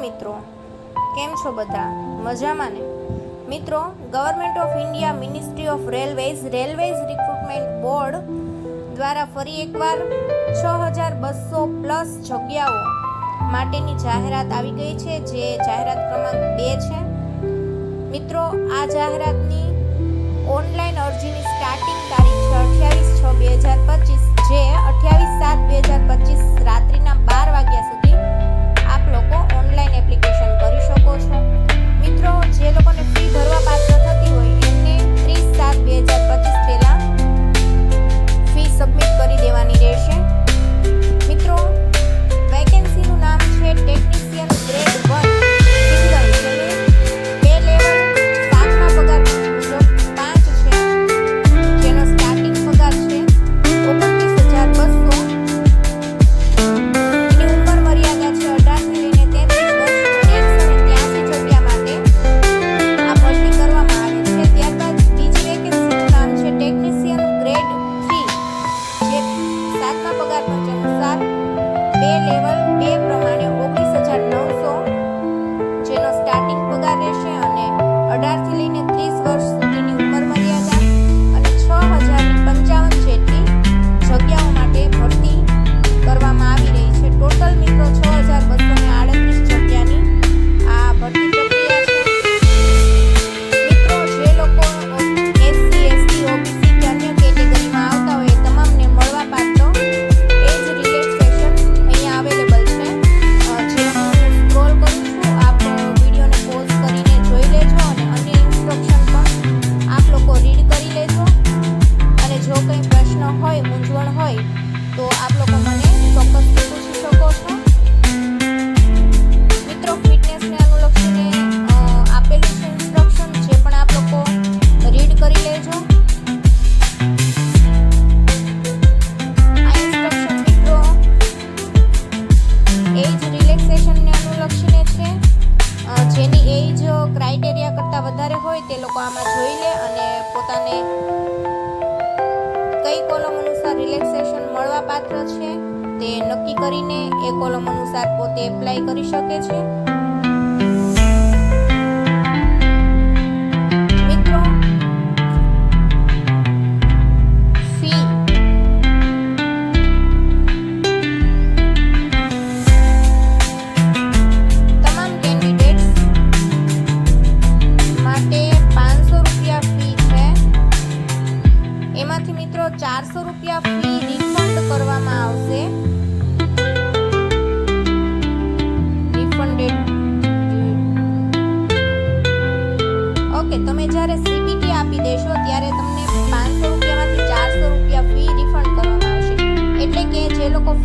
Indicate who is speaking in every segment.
Speaker 1: મિત્રો, કેમ છો બધા? મજામાં ને? મિત્રો government of India ministry of railways railways recruitment board દ્વારા ફરી એકવાર છ હજાર બસો પ્લસ જગ્યાઓ માટેની જાહેરાત આવી ગઈ છે, જે જાહેરાત ક્રમાંક બે છે. મિત્રો, આ જાહેરાતની ઓનલાઈન અરજીની સ્ટાર્ટિંગ તારીખ છે અઠ્યાવીસ છ બે હજાર પચીસ, જે અઠ્યાવીસ સાત બે હજાર પચીસ રાત્રિના બાર વાગ્યા સુધી એપ્લિકેશન કરી શકો છો. મિત્રો, જે લોકોને ફી ભરવા પાત્ર થતી હોય એમને ત્રીસ સાત બે હજાર પચીસ પહેલાં હોય તે લોકો આમાં જોઈ લે અને પોતાને કઈ કોલમ અનુસાર રિલેક્સેશન મળવા પાત્ર છે તે નક્કી કરીને એ કોલમ અનુસાર પોતે એપ્લાય કરી શકે છે.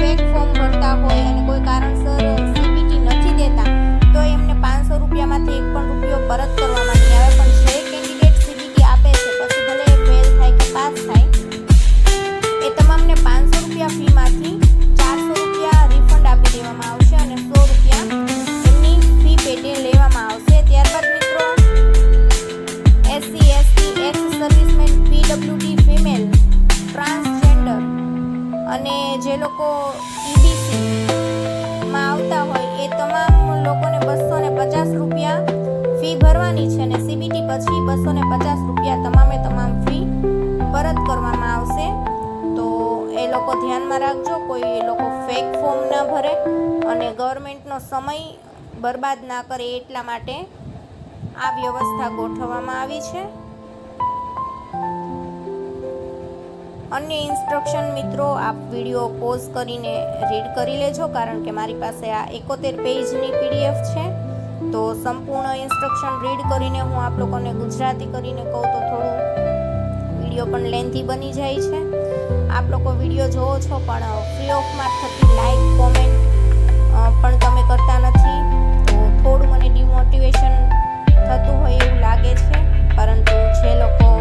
Speaker 1: ફેક ફોર્મ ભરતા હોય અને કોઈ કારણસર સીપીટી નથી દેતા, તો એમને પાંચસો રૂપિયામાંથી એક પણ રૂપિયો પરત કરવામાં અને જે લોકો ઈબીસીમાં આવતા હોય, એ તમામ લોકોને બસો ને પચાસ રૂપિયા ફી ભરવાની છે અને સીબીટી પછી બસો ને પચાસ રૂપિયા તમામે તમામ ફી પરત કરવામાં આવશે. તો એ લોકો ધ્યાનમાં રાખજો, કોઈ એ લોકો ફેક ફોર્મ ના ભરે અને ગવર્મેન્ટનો સમય બરબાદ ના કરે એટલા માટે આ વ્યવસ્થા ગોઠવવામાં આવી છે. અન્ય ઇન્સ્ટ્રક્શન મિત્રો, આપ વીડિયો પોઝ કરીને રીડ કરી લેજો, કારણ કે મારી પાસે આ એકોતેર પેજની પીડીએફ છે. તો સંપૂર્ણ ઇન્સ્ટ્રક્શન રીડ કરીને હું આપ લોકોને ગુજરાતી કરીને કહું તો થોડું વીડિયો પણ લેન્થી બની જાય છે. આપ લોકો વીડિયો જોવો છો, પણ ફ્રી ઓફમાં થતી લાઈક, કોમેન્ટ પણ તમે કરતા નથી. તો થોડું મને ડિમોટિવેશન થતું હોય એવું લાગે છે, પરંતુ જે લોકો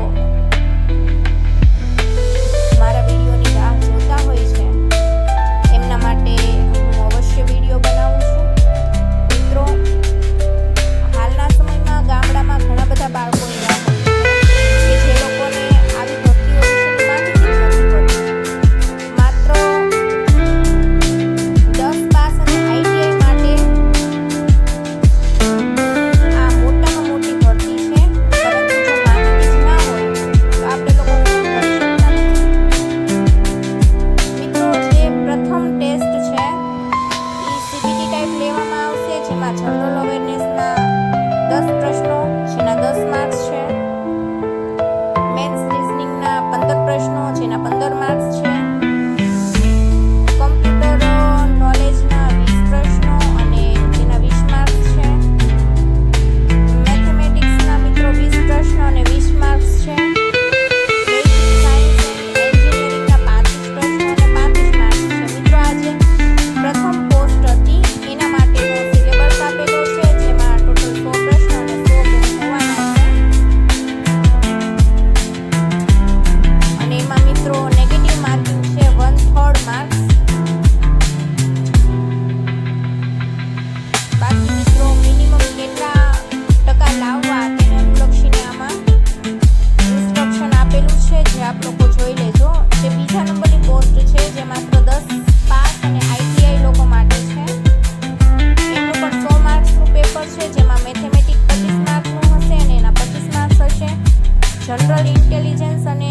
Speaker 1: જનરલ ઇન્ટેલિજન્સ અને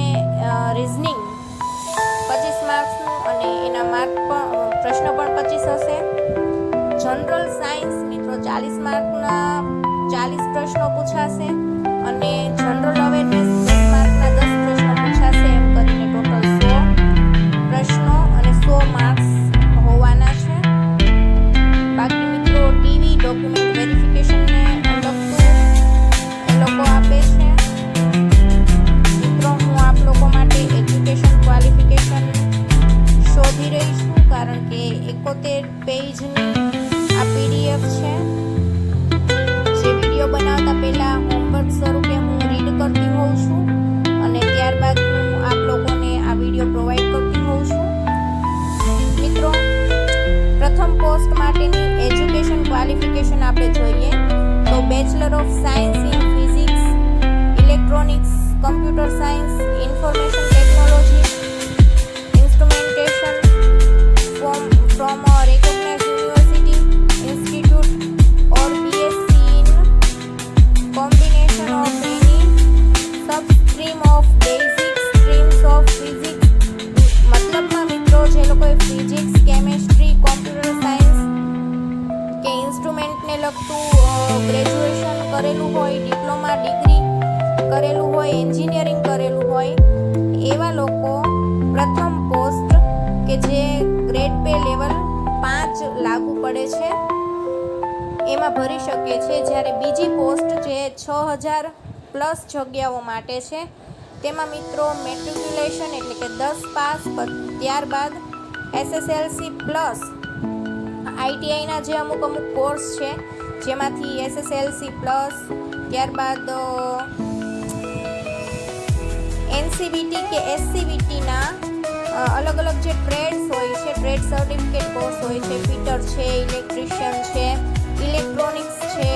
Speaker 1: રિઝનિંગ પચીસ માર્ક્સનું અને એના માર્ક પણ પ્રશ્ન પણ પચીસ હશે. જનરલ સાયન્સ મિત્રો ચાલીસ માર્કના ચાલીસ પ્રશ્નો પૂછાશે અને general awareness Bachelor of Science in Physics, Electronics, Computer Science, એમાં ભરી શકે છે જ્યારે બીજી પોસ્ટ જે છ હજાર પ્લસ જગ્યાઓ માટે છે, તેમાં મિત્રો મેટ્રિક્યુલેશન એટલે કે દસ પાસ ત્યારબાદ એસએસએલસી પ્લસ આઈટીઆઈના જે અમુક અમુક કોર્સ છે, જેમાંથી એસએસએલસી પ્લસ, ત્યારબાદ એનસીબીટી કે એસસીબીટીના અલગ અલગ જે ટ્રેડ્સ હોય છે, ટ્રેડ સર્ટિફિકેટ કોર્સ હોય છે, ફિટર છે, ઇલેક્ટ્રિશિયન છે ઇલેક્ટ્રોનિક્સ છે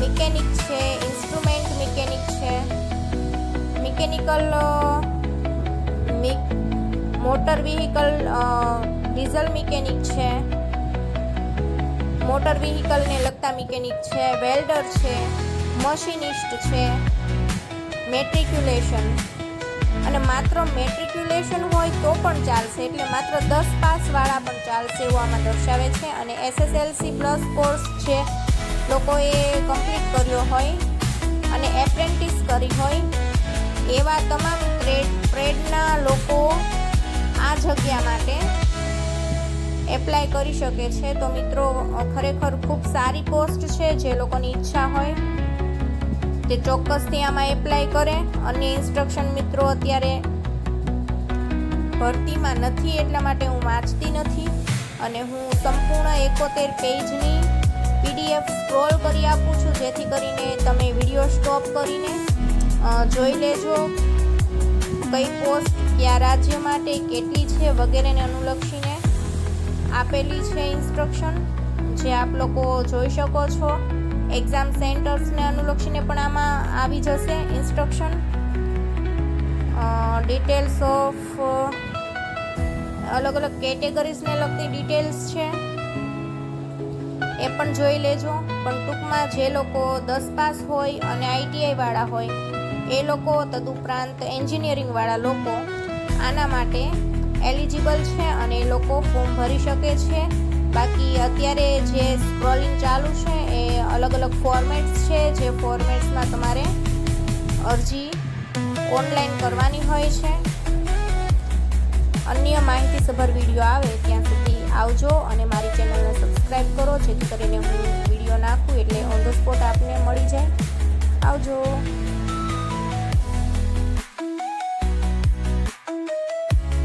Speaker 1: મિકેનિક છે, ઇન્સ્ટ્રુમેન્ટ મિકેનિક છે, mechanical motor vehicle diesel mechanic છે, મોટર વ્હીકલને લગતા મિકેનિક છે, વેલ્ડર છે, મશીનિસ્ટ છે, મેટ્રિક્યુલેશન અને માત્ર મેટ્રિક્યુલેશન હોય તો પણ ચાલશે, એટલે માત્ર દસ પાસવાળા પણ ચાલશે એવું આમાં દર્શાવે છે. અને એસએસએલસી પ્લસ કોર્સ છે, લોકોએ કમ્પ્લીટ કર્યો હોય અને એપ્રેન્ટિસ કરી હોય, એવા તમામ ટ્રેડ ટ્રેડના લોકો આ જગ્યા માટે એપ્લાય કરી શકે છે. તો મિત્રો ખરેખર ખૂબ સારી પોસ્ટ છે, જે લોકોની ઈચ્છા હોય. તે ચોક્કસથી આમાં એપ્લાય કરે. અન્ય ઇન્સ્ટ્રક્શન મિત્રો અત્યારે ભરતીમાં નથી, એટલા માટે હું વાંચતી નથી. અને હું સંપૂર્ણ એકોતેર પેજની પીડીએફ સ્ક્રોલ કરી આપું છું, જેથી કરીને તમે વીડિયો સ્ટોપ કરીને જોઈ લેજો કઈ પોસ્ટ કયા રાજ્ય માટે, કેટલી છે વગેરેને અનુલક્ષીને આપેલી છે ઇન્સ્ટ્રક્શન જે આપ લોકો જોઈ શકો છો. એક્ઝામ સેન્ટર્સને અનુલક્ષીને પણ આમાં આવી જશે ઇન્સ્ટ્રક્શન ડિટેલ્સ ઓફ અલગ અલગ કેટેગરીઝને લગતી ડિટેલ્સ છે. એ પણ જોઈ લેજો. પણ ટૂંકમાં જે લોકો દસ પાસ હોય અને આઈટીઆઈવાળા હોય, એ લોકો તદુપરાંત એન્જિનિયરિંગવાળા લોકો આના માટે એલિજિબલ છે અને એ લોકો ફોર્મ ભરી શકે છે. બાકી અત્યારે જે સ્ક્રોલિંગ ચાલુ છે, એ અલગ અલગ ફોર્મેટ્સ છે, જે ફોર્મેટ્સમાં તમારે અરજી ઓનલાઈન કરવાની હોય છે. અન્ય માહિતીસભર વીડિયો આવે ત્યાં સુધી આવજો અને મારી ચેનલને સબસ્ક્રાઈબ કરો, જેથી કરીને હું વીડિયો નાખું એટલે ઓન ધ સ્પોટ આપને મળી જાય. આવજો.